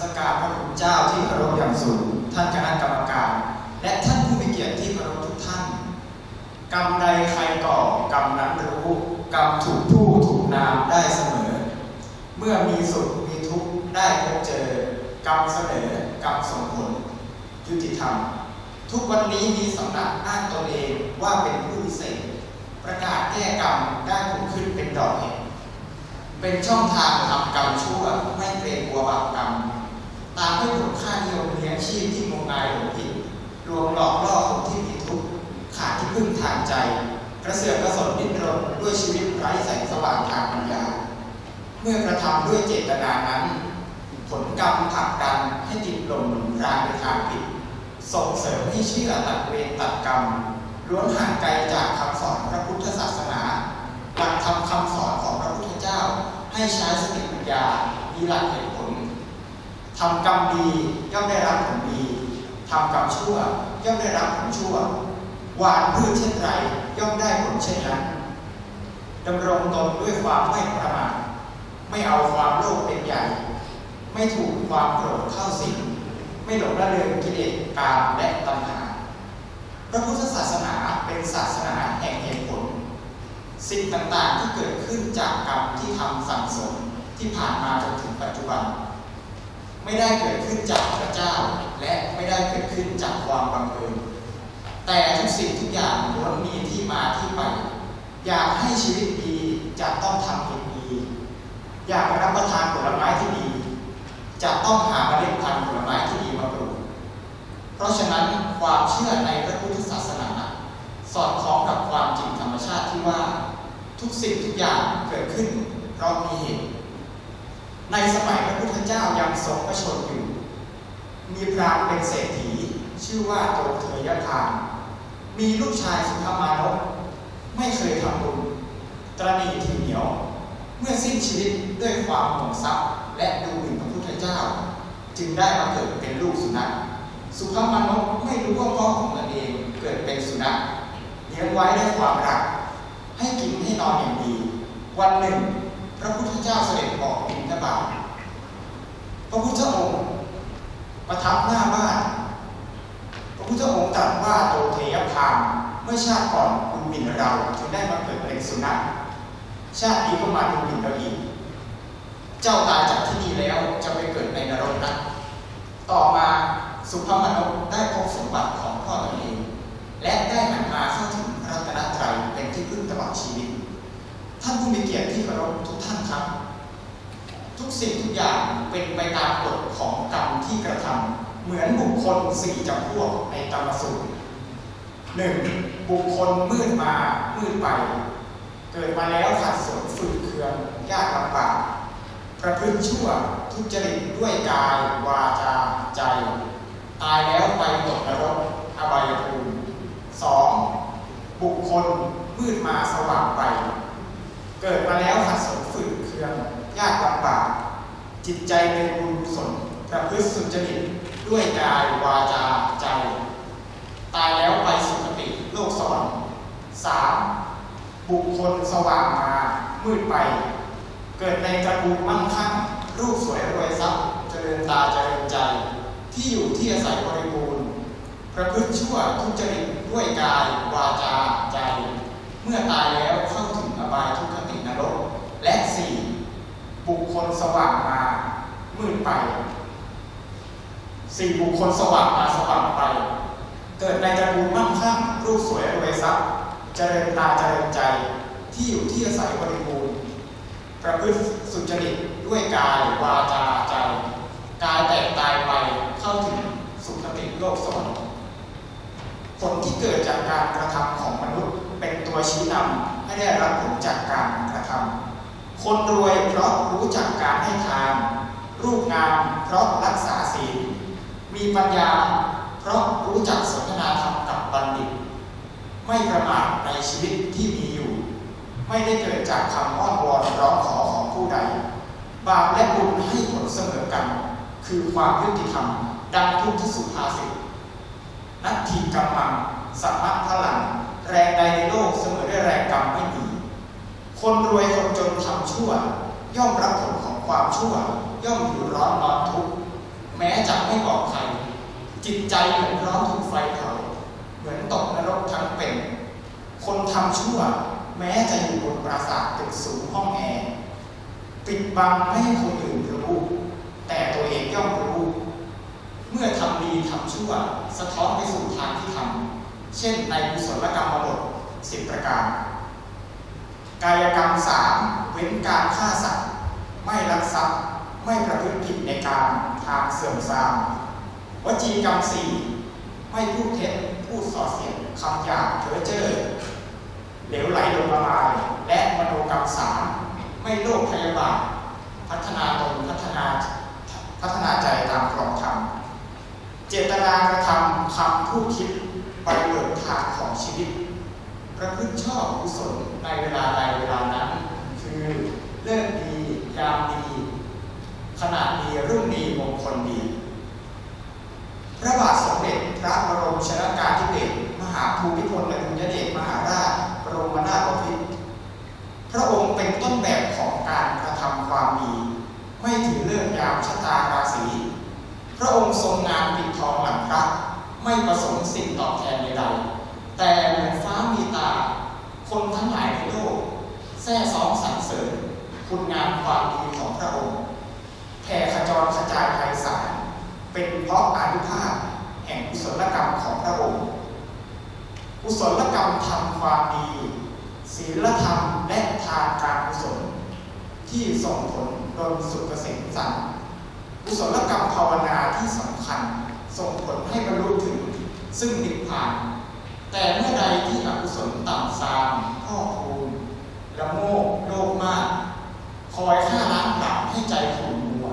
สการพระคุณเจ้าที่เคารพอย่างสูง ท่านคณะกรรมการ และท่านผู้มีเกียรติที่เคารพทุกท่าน กรรมใดใครก่อกรรมนั้นรู้กรรมถูกผู้ถูกนามได้เสมอ เมื่อมีสุขมีทุกข์ได้พบเจอกรรมเสนอกรรมส่งผล ยุติธรรม ทุกวันนี้มีสำนักอ้างตนเองว่าเป็นผู้วิเศษ ประกาศแก้กรรมได้ผลขึ้นเป็นดอกเห็ดเป็นช่องทางทำกรรมชั่วไม่เกรงกลัวบาปกรรมามด้วยผลค่านิยมเลี้ยงชีพที่งมงายหลงผิดลวงหลอกล่อคนที่มีทุกข์ขาดที่พึ่งทางใจ กระเสือกกระสนดิ้นรนด้วยชีวิตไร้แสงสว่างทางปัญญา เมื่อกระทำด้วยเจตนานั้น ผลกรรมผลักดันให้ติดลมรางไปทางผิด ส่งเสริมให้เชื่อตัดเวรตัดกรรมล้วนห่างไกลจากคำสอนพระพุทธศาสนาหลักธรรมคำสอนของพระพุทธเจ้า ให้ใช้สติปัญญามีหลักเหตุผล ทำกรรมดีย่อมได้รับผลดีทำกรรมชั่วย่อมได้รับผลชั่วหวานพืชเช่นไรย่อมได้ผลเช่นนั้นดำรงตนด้วยความไม่ประมาทไม่เอาความโลภเป็นใหญ่ ไม่ถูกความโกรธเข้าสิงไม่หลงระเริงกิเลสกามและตัณหา พระพุทธศาสนาเป็นศาสนาแห่งเหตุผล สิ่งต่างๆที่เกิดขึ้นจากกรรมที่ทำสั่งสมที่ผ่านมาจนถึงปัจจุบัน ไม่ได้เกิดขึ้นจากพระเจ้า และไม่ได้เกิดขึ้นจากความบังเอิญแต่ทุกสิ่งทุกอย่างล้วนมีที่มาที่ไป อยากให้ชีวิตดีจะต้องทำเหตดีอยากรับประทานผลไม้ที่ดี จะต้องหาเมล็ดพันธุ์ผลไม้ที่ดีมาปลูกเพราะฉะนั้นความเชื่อในพระพุทธศาสนา สอดคล้องกับความจริงธรรมชาติที่ว่า ทุกสิ่งทุกอย่างเกิดขึ้นเพราะมีเหตุ ในสมัยพระพุทธเจ้ายังทรงพระชนอยู่ มีพราหมณ์เป็นเศรษฐี ชื่อว่าโตเทยทาน มีลูกชายสุภมานพไม่เคยทำบุญตรณีทีเหนียว เมื่อสิ้นชีวิตด้วยความหวงทรัพย์และดูหมิ่นพระพุทธเจ้า จึงได้มาเกิดเป็นลูกสุนัข สุภมานพไม่รู้ว่าพ่อของตนเองเกิดเป็นสุนัขเลี้ยงไว้ด้วยความรัก ให้กินให้นอนอย่างดี วันหนึ่ง พระพุทธเจ้าเสด็จออกบิณฑบาต พระพุทธองค์ประทับหน้าบ้านพระพุทธองค์ตรัสว่าโตเทยพามเมื่อชาติก่อนดูหมิ่นเราจึงได้มาเกิดเป็นสุนัขชาตินี้ก็มาดูหมิ่นเราอีกเจ้าตายจากที่นี่แล้วจะไปเกิดในนรกนะต่อมาสุภมนุษย์ได้พบสมบัติของพ่อตนเองและได้หันมาเข้าถึงพระรัตนตรัยเป็นที่พึ่งตลอดชีวิต ท่านผู้มีเกียรติที่เคารพทุกท่านครับ ทุกสิ่งทุกอย่างเป็นไปตามกฎของกรรมที่กระทำเหมือนบุคคลสี่จำพวกในกรรมสูตรหนึ่งบุคคลมืดมามืดไป เกิดมาแล้วขัดสนฝืดเคืองยากลำบากประพฤติชั่วทุจริตด้วยกายวาจาใจ ตายแล้วไปตกนรกอบายภูมิสองบุคคลมืดมาสว่างไป เกิดมาแล้วขัดสนฝืดเคืองยากลำบาก จิตใจเป็นบุญกุศลประพฤติสุจริตด้วยกายวาจาใจ ตายแล้วไปสุคติโลกสวรรค์สามบุคคลสว่างมามืดไป เกิดในตระกูลมั่งคั่ง รูปสวยรวยทรัพย์เจริญตาเจริญใจ ที่อยู่ที่อาศัยบริบูรณ์ ประพฤติชั่วทุจริตด้วยกายวาจาใจ เมื่อตายแล้วเข้าถึงอบายทุกขตินรก และสี่บุ คคลสว่างมามืดไปสี่บุคคลสว่างมาสว่างไป เกิดในตระกูลมั่งคั่งรูปสวยรวยทรัพย์เจริญตาเจริญใจ ที่อยู่ที่อาศัยบริบูรณ์ประพฤติสุจริตด้วยกายวาจาใจกายแตกตายไปเข้าถึงสุคติโลกสวรรค์ผลที่เกิดจากการกระทำของมนุษย์เป็นตัวชี้นำให้ได้รับผลจากการ คนรวยเพราะรู้จักการให้ทาน รูปงามเพราะรักษาศีล มีปัญญาเพราะรู้จักสนทนาธรรมกับบัณฑิต ไม่ประมาทในชีวิตที่มีอยู่ ไม่ได้เกิดจากคำอ้อนวอนร้องขอของผู้ใด บาปและบุญให้ผลเสมอกัน คือความยุติธรรมดังพุทธสุภาษิตนัตถีกรรมังสัมมัพลัง แรงใดในโลกเสมอด้วยแรงกรรมไม่มี คนรวยคนจนทำชั่ว ย่อมรับผลของความชั่ว ย่อมอยู่ร้อนนอนทุกข์แม้จะไม่บอกใครจิตใจเหมือนร้อนถูกไฟเผาเหมือนตกนรกทั้งเป็น คนทำชั่ว แม้จะอยู่บนปราสาทตึกสูงห้องแอร์ปิดบังไม่ให้คนอื่นรู้ แต่ตัวเองย่อมรู้ เมื่อทำดีทำชั่ว สะท้อนไปสู่ทางที่ทำเช่นในกุศลกรรมบทสิบประการ กายกรรมสามเว้นการฆ่าสัตว์ ไม่ลักทรัพย์ ไม่ประพฤติผิดในการทางเสื่อมทรามวจีกรรมสี่ไม่พูดเท็จพูดส่อเสียดคำหยาบเพ้อเจ้อเหลวไหลลงละลาย และมโนกรรมสามไม่โลภพยาบาทพัฒนาตนพัฒนาพัฒนาใจตามครองธรรม เจตนากระทำคำพูดคิดไปเบิกทางของชีวิต ประพฤติชอบกุศลในเวลาใดเวลานั้น คือเลิกดียามดี ขณะดีรุ่งดีมงคลดี พระบาทสมเด็จพระบรมชนากาธิเบศรมหาภูมิพลอดุลยเดชมหาราชบรมนาถบพิตรพระองค์เป็นต้นแบบของการกระทำความดี ไม่ถือเรื่องยามชะตาราศีพระองค์ทรงงานปิดทองหลังพระไม่ประสงค์สิ่งตอบแทนใดๆแต่เหมือนฟ้ามีตา คนทั้งหลายในโลก แท้ซ้องสรรเสริญคุณงามความดีของพระองค์แผ่ขจรกระจายไพศาลเป็นเพราะอานุภาพแห่งกุศลกรรมของพระองค์กุศลกรรมทำความดีศีลธรรมและทานการกุศล ที่ส่งผลดลสุขเกษมสันต์กุศลกรรมภาวนาที่สำคัญ ส่งผลให้บรรลุถึงซึ่งนิพพาน แต่เมื่อใดที่อกุศลต่ำทรามพ่อกพู ละโมบโลภมาก คอยฆ่าล้างผลาญให้ใจขุ่นมัว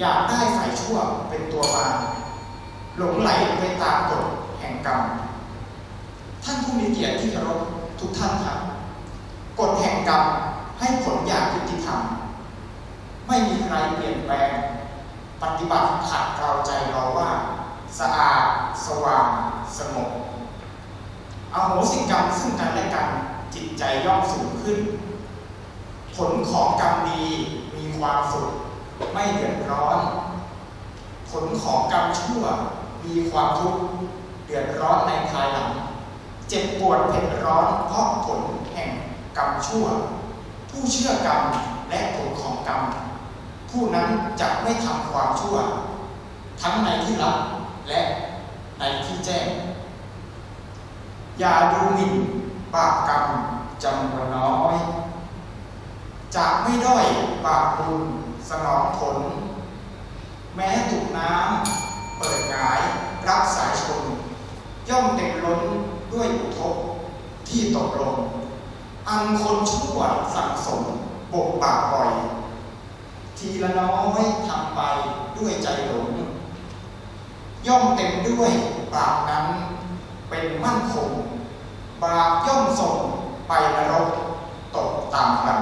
อยากได้ฝ่ายชั่วเป็นตัวมาหลงไหลไปตามกฎแห่งกรรม ท่านผู้มีเกียรติที่เคารพทุกท่านครับกฎแห่งกรรมให้ผลอย่างยุติธรรม ไม่มีใครเปลี่ยนแปลง ปฏิบัติขัดเกลาใจเราว่า สะอาด สว่าง สงบอาโหสิกรรมซึ่งกันและกัน จิตใจย่อมสูงขึ้น ผลของกรรมดีมีความสุขไม่เดือดร้อน ผลของกรรมชั่วมีความทุกข์เดือดร้อนในภายหลัง เจ็บปวดเผ็ดร้อนเพราะผลแห่งกรรมชั่ว ผู้เชื่อกรรมและผลของกรรม ผู้นั้นจะไม่ทำความชั่ว ทั้งในที่ลับและในที่แจ้ง อย่าดูหมิ่น บาปกรรมจำนวนน้อยจะไม่ด้อยบาปบุญสนองผล แม้ถูกน้ำเปิดหงายรับสายชน ย่อมเต็มล้นด้วยอุทกที่ตกลง อันคนชั่วสั่งสมบกบากบ่อย ทีละน้อยทำไปด้วยใจหลง ย่อมเต็มด้วยบาปนั้นเป็นมั่นคง บาปย่อมส่งไปนรกตกตามกัน